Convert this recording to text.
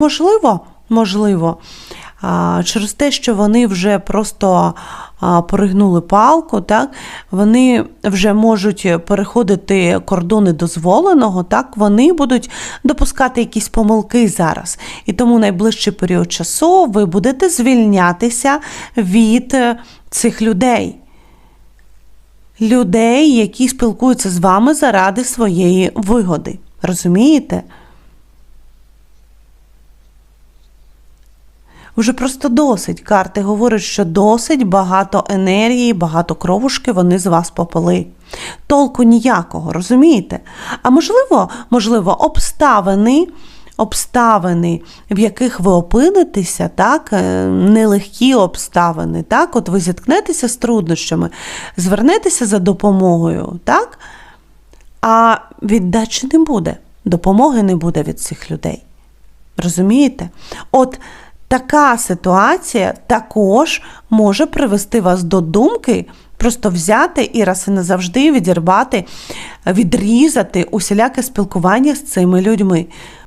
Можливо, можливо, через те, що вони вже просто а, перегнули палку, так, вони вже можуть переходити кордони дозволеного, так, вони будуть допускати якісь помилки зараз. І тому найближчий період часу ви будете звільнятися від е, цих людей. Людей, які спілкуються з вами заради своєї вигоди. Розумієте? Вже просто досить. Карти говорять, що досить багато енергії, багато кровушки вони з вас попили. Толку ніякого, розумієте? А можливо, можливо, обставини, обставини, в яких ви опинитеся, так, е, нелегкі обставини, так, от ви зіткнетеся з труднощами, звернетеся за допомогою, так, а віддачі не буде, допомоги не буде від цих людей. Розумієте? От така ситуація також може привести вас до думки просто взяти і раз і назавжди відірвати, відрізати усіляке спілкування з цими людьми.